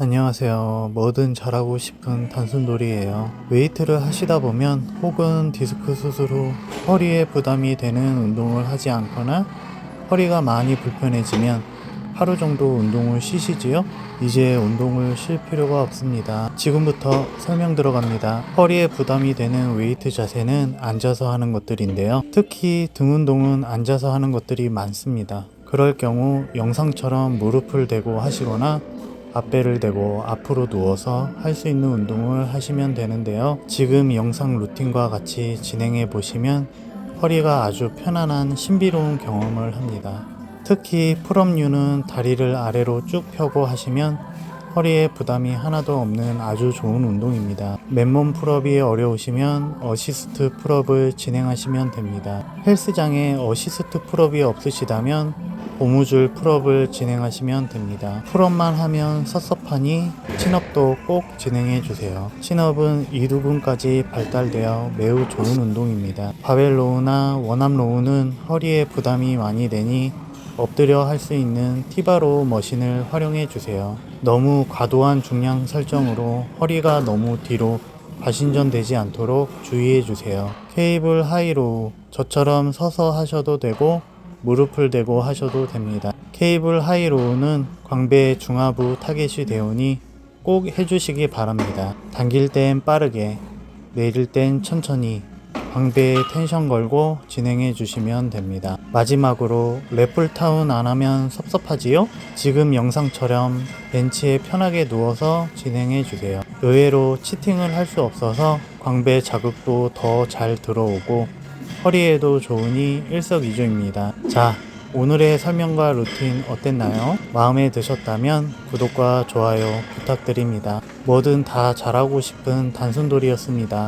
안녕하세요. 뭐든 잘하고 싶은 단순돌이에요. 웨이트를 하시다 보면 혹은 디스크 수술 후 허리에 부담이 되는 운동을 하지 않거나 허리가 많이 불편해지면 하루 정도 운동을 쉬시지요? 이제 운동을 쉴 필요가 없습니다. 지금부터 설명 들어갑니다. 허리에 부담이 되는 웨이트 자세는 앉아서 하는 것들인데요. 특히 등 운동은 앉아서 하는 것들이 많습니다. 그럴 경우 영상처럼 무릎을 대고 하시거나 앞배를 대고 앞으로 누워서 할 수 있는 운동을 하시면 되는데요. 지금 영상 루틴과 같이 진행해 보시면 허리가 아주 편안한 신비로운 경험을 합니다. 특히 풀업류는 다리를 아래로 쭉 펴고 하시면 허리에 부담이 하나도 없는 아주 좋은 운동입니다. 맨몸 풀업이 어려우시면 어시스트 풀업을 진행하시면 됩니다. 헬스장에 어시스트 풀업이 없으시다면 고무줄 풀업을 진행하시면 됩니다. 풀업만 하면 섭섭하니 친업도 꼭 진행해 주세요. 친업은 이두근까지 발달되어 매우 좋은 운동입니다. 바벨로우나 원암로우는 허리에 부담이 많이 되니 엎드려 할 수 있는 티바로우 머신을 활용해 주세요. 너무 과도한 중량 설정으로 허리가 너무 뒤로 과신전되지 않도록 주의해 주세요. 케이블 하이로우 저처럼 서서 하셔도 되고 무릎을 대고 하셔도 됩니다. 케이블 하이로우는 광배 중하부 타겟이 되오니 꼭 해주시기 바랍니다. 당길 땐 빠르게, 내릴 땐 천천히 광배에 텐션 걸고 진행해 주시면 됩니다. 마지막으로 랩풀타운 안 하면 섭섭하지요? 지금 영상처럼 벤치에 편하게 누워서 진행해 주세요. 의외로 치팅을 할 수 없어서 광배 자극도 더 잘 들어오고 허리에도 좋으니 일석이조입니다. 자, 오늘의 설명과 루틴 어땠나요? 마음에 드셨다면 구독과 좋아요 부탁드립니다. 뭐든 다 잘하고 싶은 단순돌이였습니다.